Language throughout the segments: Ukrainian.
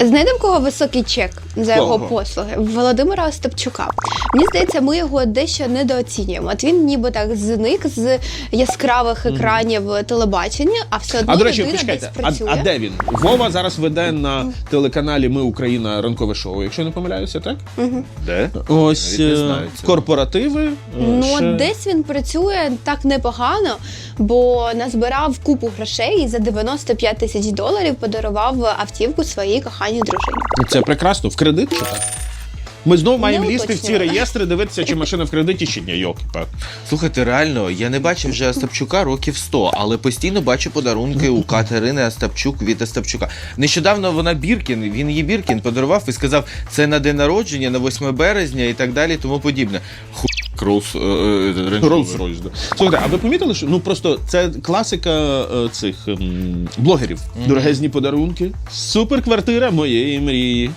Знаєте, в кого високий чек за його Кого? послуги? Володимира Остапчука. Мені здається, ми його дещо недооцінюємо. От він ніби так зник з яскравих екранів телебачення, а все одно А до речі, людина почекайте, десь а, працює. а де він? Вова зараз веде на телеканалі Ми Україна ранкове шоу, якщо не помиляюся, так? Де? Ось Навіть не е, цього. корпоративи. е, Ну, ще- от десь він працює так непогано, бо назбирав купу грошей і за 95 тисяч доларів подарував автівку своїй коханій дружині. Це прекрасно. В кредит чи так? Ми знову маємо лізти в ці реєстри, дивитися, чи машина в кредиті, чи ні. Йоки, пак. Слухайте, реально, я не бачив вже Остапчука років 100, але постійно бачу подарунки у Катерини Остапчук від Остапчука. Нещодавно вона Біркін, він їй Біркін подарував і сказав, це на день народження, на 8 березня і так далі, тому подібне. Ху... Крус е, е. Rolls-Royce, да. Слухайте, а ви помітили, що ну просто це класика е, цих м, блогерів. Дорогезні подарунки. Супер квартира моєї мрії.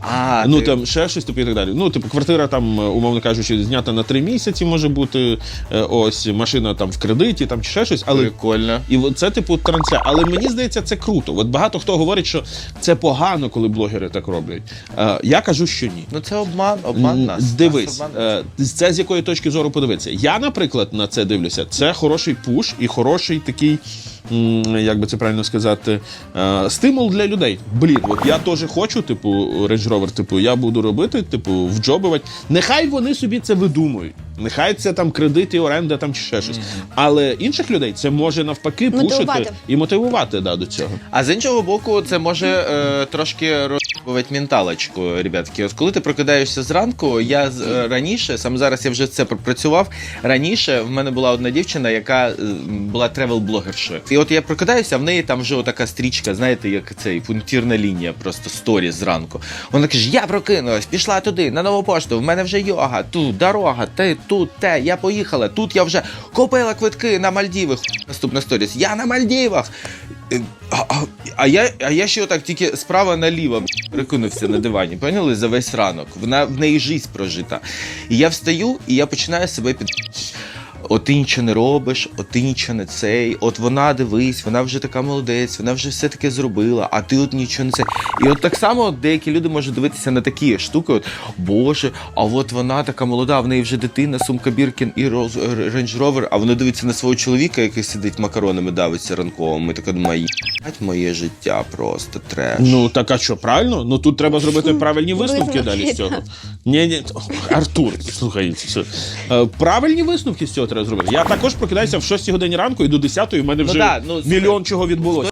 А, ну ти- там ще щось типу і так далі. Ну, типу, квартира там, е, умовно кажучи, знята на три місяці, може бути. е, Ось машина там в кредиті, там чи ще щось, але. Прикольно. І це типу трансля. Але мені здається, це круто. От багато хто говорить, що це погано, коли блогери так роблять. Е, я кажу, що ні. Ну це обман, обман нас. Дивись, Нас е, це з якої точки зору подивитися. Я, наприклад, на це дивлюся. Це хороший пуш і хороший такий, як би це правильно сказати, е, стимул для людей. Блін, от я теж хочу, типу, Range Rover, типу, я буду робити, типу, вджобувати. Нехай вони собі це видумують. Нехай це там кредити, оренда там чи ще щось. Але інших людей це може навпаки пушити і мотивувати да, до цього. А з іншого боку, це може е, трошки розбивати менталочку, ребятки. От коли ти прокидаєшся зранку, я е, раніше, саме зараз я вже це пропрацював. Раніше в мене була одна дівчина, яка е, була тревел-блогершою. І от я прокидаюся, а в неї там вже така стрічка, знаєте, як цей пунктирна лінія, просто сторі зранку. Вона каже: Я прокинулась, пішла туди, на нову пошту, в мене вже йога, тут дорога, те, тут, те, я поїхала, тут я вже купила квитки на Мальдіви. Хуй, Наступна сторіс. Я на Мальдівах. А, а, а я, а я ще отак тільки справа наліво прикинувся на дивані, поняли, за весь ранок. Вона в неї жизнь прожита. І я встаю, і я починаю себе під. От ти нічого не робиш, от ти нічого не цей, от вона дивись, вона вже така молодець, вона вже все таке зробила, а ти от нічого не це. І от так само деякі люди можуть дивитися на такі штуки. От, Боже, а от вона така молода, в неї вже дитина, сумка Біркін і Роз- Range Rover, а вона дивиться на свого чоловіка, який сидить макаронами, давиться ранковим. І така думає, «Єбать, моє життя просто треш. Ну так а що, правильно? Ну тут треба зробити правильні висновки Висновки, далі з цього. Ні, ні, Артур, слухай, е, правильні висновки з цього треба зробити. Я також прокидаюся в 6 годині ранку і до 10 в мене Ну вже да, ну, мільйон чого відбулося.